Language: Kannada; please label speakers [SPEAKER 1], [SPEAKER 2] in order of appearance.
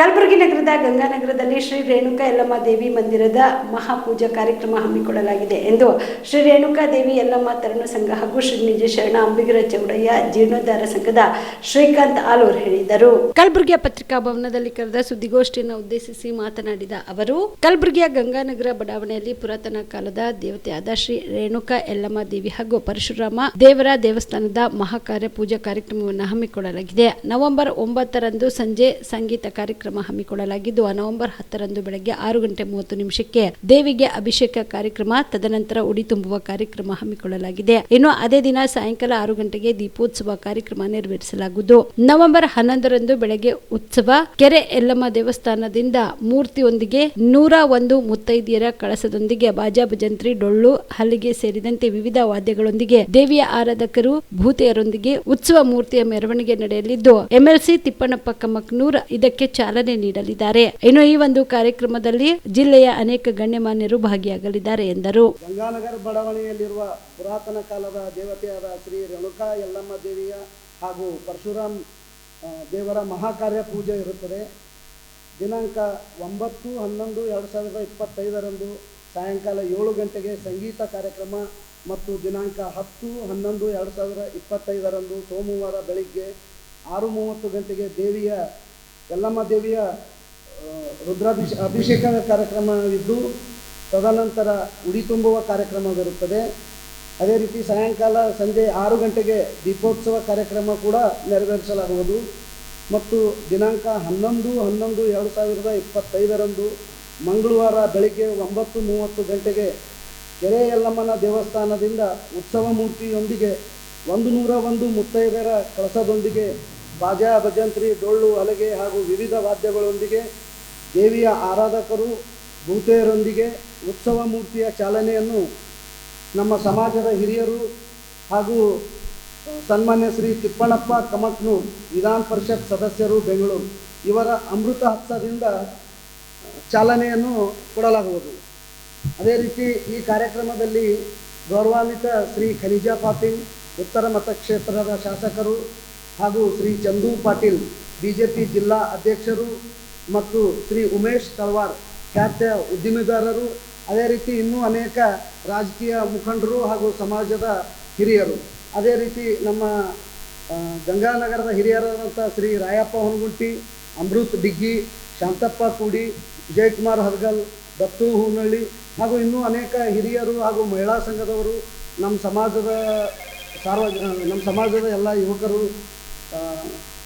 [SPEAKER 1] ಕಲಬುರಗಿ ನಗರದ ಗಂಗಾನಗರದಲ್ಲಿ ಶ್ರೀ ರೇಣುಕಾ ಯಲ್ಲಮ್ಮ ದೇವಿ ಮಂದಿರದ ಮಹಾಪೂಜಾ ಕಾರ್ಯಕ್ರಮ ಹಮ್ಮಿಕೊಳ್ಳಲಾಗಿದೆ ಎಂದು ಶ್ರೀ ರೇಣುಕಾ ದೇವಿ ಯಲ್ಲಮ್ಮ ತರುಣ ಸಂಘ ಹಾಗೂ ಶ್ರೀ ನಿಜ ಶರಣ ಅಂಬಿಗರ ಚೌಡಯ್ಯ ಜೀರ್ಣೋದ್ಧಾರ ಸಂಘದ ಶ್ರೀಕಾಂತ್ ಆಲೂರ್ ಹೇಳಿದರು. ಕಲಬುರಗಿಯ ಪತ್ರಿಕಾ ಭವನದಲ್ಲಿ ಕರೆದ ಸುದ್ದಿಗೋಷ್ಠಿಯನ್ನು ಉದ್ದೇಶಿಸಿ ಮಾತನಾಡಿದ ಅವರು, ಕಲಬುರಗಿಯ ಗಂಗಾನಗರ ಬಡಾವಣೆಯಲ್ಲಿ ಪುರಾತನ ಕಾಲದ ದೇವತೆಯಾದ ಶ್ರೀ ರೇಣುಕಾ ಯಲ್ಲಮ್ಮ ದೇವಿ ಹಾಗೂ ಪರಶುರಾಮ ದೇವರ ದೇವಸ್ಥಾನದ ಮಹಾಕಾರ್ಯ ಪೂಜಾ ಕಾರ್ಯಕ್ರಮವನ್ನು ಹಮ್ಮಿಕೊಳ್ಳಲಾಗಿದೆ. ನವೆಂಬರ್ ಒಂಬತ್ತರಂದು ಸಂಜೆ ಸಂಗೀತ ಕಾರ್ಯಕ್ರಮ ಹಮ್ಮಿಕೊಳ್ಳಲಾಗಿದ್ದು ನವೆಂಬರ್ ಹತ್ತರಂದು ಬೆಳಗ್ಗೆ ಆರು ಗಂಟೆ ಮೂವತ್ತು ನಿಮಿಷಕ್ಕೆ ದೇವಿಗೆ ಅಭಿಷೇಕ ಕಾರ್ಯಕ್ರಮ, ತದನಂತರ ಉಡಿ ತುಂಬುವ ಕಾರ್ಯಕ್ರಮ ಹಮ್ಮಿಕೊಳ್ಳಲಾಗಿದೆ. ಇನ್ನು ಅದೇ ದಿನ ಸಾಯಂಕಾಲ ಆರು ಗಂಟೆಗೆ ದೀಪೋತ್ಸವ ಕಾರ್ಯಕ್ರಮ ನೆರವೇರಿಸಲಾಗುವುದು. ನವೆಂಬರ್ ಹನ್ನೊಂದರಂದು ಬೆಳಗ್ಗೆ ಉತ್ಸವ ಕೆರೆ ಎಲ್ಲಮ್ಮ ದೇವಸ್ಥಾನದಿಂದ ಮೂರ್ತಿಯೊಂದಿಗೆ ನೂರ ಒಂದು ಮುತ್ತೈದೆಯರ ಕಳಸದೊಂದಿಗೆ ಬಾಜಾ ಭಜಂತ್ರಿ ಡೊಳ್ಳು ಹಲ್ಲಿಗೆ ಸೇರಿದಂತೆ ವಿವಿಧ ವಾದ್ಯಗಳೊಂದಿಗೆ ದೇವಿಯ ಆರಾಧಕರು ಭೂತೆಯರೊಂದಿಗೆ ಉತ್ಸವ ಮೂರ್ತಿಯ ಮೆರವಣಿಗೆ ನಡೆಯಲಿದ್ದು ಎಂಎಲ್ಸಿ ತಿಪ್ಪಣ್ಣಪ್ಪ ಕಮ್ಮಕ್ನೂರ್ ಇದಕ್ಕೆ ಚಾಲನೆ ನೀಡಲಿದ್ದಾರೆ. ಇನ್ನು ಈ ಒಂದು ಕಾರ್ಯಕ್ರಮದಲ್ಲಿ ಜಿಲ್ಲೆಯ ಅನೇಕ ಗಣ್ಯಮಾನ್ಯರು ಭಾಗಿಯಾಗಲಿದ್ದಾರೆ ಎಂದರು.
[SPEAKER 2] ಗಂಗಾನಗರ ಬಡಾವಣೆಯಲ್ಲಿರುವ ಪುರಾತನ ಕಾಲದ ದೇವತೆಯಾದ ಶ್ರೀ ರೇಣುಕಾ ಯಲ್ಲಮ್ಮ ದೇವಿಯ ಹಾಗೂ ಪರಶುರಾಮ್ ದೇವರ ಮಹಾಕಾರ್ಯ ಪೂಜೆ ಇರುತ್ತದೆ. ದಿನಾಂಕ ಒಂಬತ್ತು ಹನ್ನೊಂದು ಎರಡು ಸಾವಿರದ ಇಪ್ಪತ್ತೈದರಂದು ಸಾಯಂಕಾಲ ಏಳು ಗಂಟೆಗೆ ಸಂಗೀತ ಕಾರ್ಯಕ್ರಮ ಮತ್ತು ದಿನಾಂಕ ಹತ್ತು ಹನ್ನೊಂದು ಎರಡು ಸಾವಿರದ ಇಪ್ಪತ್ತೈದರಂದು ಸೋಮವಾರ ಬೆಳಿಗ್ಗೆ ಆರು ಮೂವತ್ತು ಗಂಟೆಗೆ ದೇವಿಯ ಯಲ್ಲಮ್ಮ ದೇವಿಯ ರುದ್ರಾಭಿಷ ಅಭಿಷೇಕ ಕಾರ್ಯಕ್ರಮವಿದ್ದು ತದನಂತರ ಉಡಿ ತುಂಬುವ ಕಾರ್ಯಕ್ರಮವಿರುತ್ತದೆ ಅದೇ ರೀತಿ ಸಾಯಂಕಾಲ ಸಂಜೆ ಆರು ಗಂಟೆಗೆ ದೀಪೋತ್ಸವ ಕಾರ್ಯಕ್ರಮ ಕೂಡ ನೆರವೇರಿಸಲಾಗುವುದು. ಮತ್ತು ದಿನಾಂಕ ಹನ್ನೊಂದು ಹನ್ನೊಂದು ಎರಡು ಸಾವಿರದ ಇಪ್ಪತ್ತೈದರಂದು ಮಂಗಳವಾರ ಬೆಳಗ್ಗೆ ಒಂಬತ್ತು ಮೂವತ್ತು ಗಂಟೆಗೆ ಕೆರೆ ಯಲ್ಲಮ್ಮನ ದೇವಸ್ಥಾನದಿಂದ ಉತ್ಸವ ಮೂರ್ತಿಯೊಂದಿಗೆ ಒಂದು ನೂರ ಒಂದು ಮುತ್ತೈದರ ಕಳಸದೊಂದಿಗೆ ಬಾಜಾ ಭಜಂತ್ರಿ, ಡೊಳ್ಳು, ಹಲಗೆ ಹಾಗೂ ವಿವಿಧ ವಾದ್ಯಗಳೊಂದಿಗೆ ದೇವಿಯ ಆರಾಧಕರು ಭೂತೆಯರೊಂದಿಗೆ ಉತ್ಸವ ಮೂರ್ತಿಯ ಚಾಲನೆಯನ್ನು ನಮ್ಮ ಸಮಾಜದ ಹಿರಿಯರು ಹಾಗೂ ಸನ್ಮಾನ್ಯ ಶ್ರೀ ತಿಪ್ಪಣಪ್ಪ ಕಮಕ್ನು ವಿಧಾನ ಪರಿಷತ್ ಸದಸ್ಯರು ಬೆಂಗಳೂರು ಇವರ ಅಮೃತ ಹಸ್ತದಿಂದ ಚಾಲನೆಯನ್ನು ಕೊಡಲಾಗುವುದು. ಅದೇ ರೀತಿ ಈ ಕಾರ್ಯಕ್ರಮದಲ್ಲಿ ಗೌರವಾನ್ವಿತ ಶ್ರೀ ಖನಿಜಾ ಪಾಟೀಲ್, ಉತ್ತರ ಮತಕ್ಷೇತ್ರದ ಶಾಸಕರು ಹಾಗೂ ಶ್ರೀ ಚಂದು ಪಾಟೀಲ್, ಬಿಜೆಪಿ ಜಿಲ್ಲಾ ಅಧ್ಯಕ್ಷರು ಮತ್ತು ಶ್ರೀ ಉಮೇಶ್ ತಲ್ವಾರ್ ಖ್ಯಾತ ಉದ್ದಿಮೆದಾರರು, ಅದೇ ರೀತಿ ಇನ್ನೂ ಅನೇಕ ರಾಜಕೀಯ ಮುಖಂಡರು ಹಾಗೂ ಸಮಾಜದ ಹಿರಿಯರು. ಅದೇ ರೀತಿ ನಮ್ಮ ಗಂಗಾನಗರದ ಹಿರಿಯರಾದಂಥ ಶ್ರೀ ರಾಯಪ್ಪ ಹೊನಗುಂಟಿ ಅಮೃತ್ ಡಿಗ್ಗಿ, ಶಾಂತಪ್ಪ ಕೂಡಿ, ವಿಜಯಕುಮಾರ್ ಹರ್ಗಲ್, ದತ್ತು ಹೂನಳ್ಳಿ ಹಾಗೂ ಇನ್ನೂ ಅನೇಕ ಹಿರಿಯರು ಹಾಗೂ ಮಹಿಳಾ ಸಂಘದವರು ನಮ್ಮ ಸಮಾಜದ ಸಾರ್ವ ನಮ್ಮ ಸಮಾಜದ ಎಲ್ಲ ಯುವಕರು ಆ, ಹಾಗ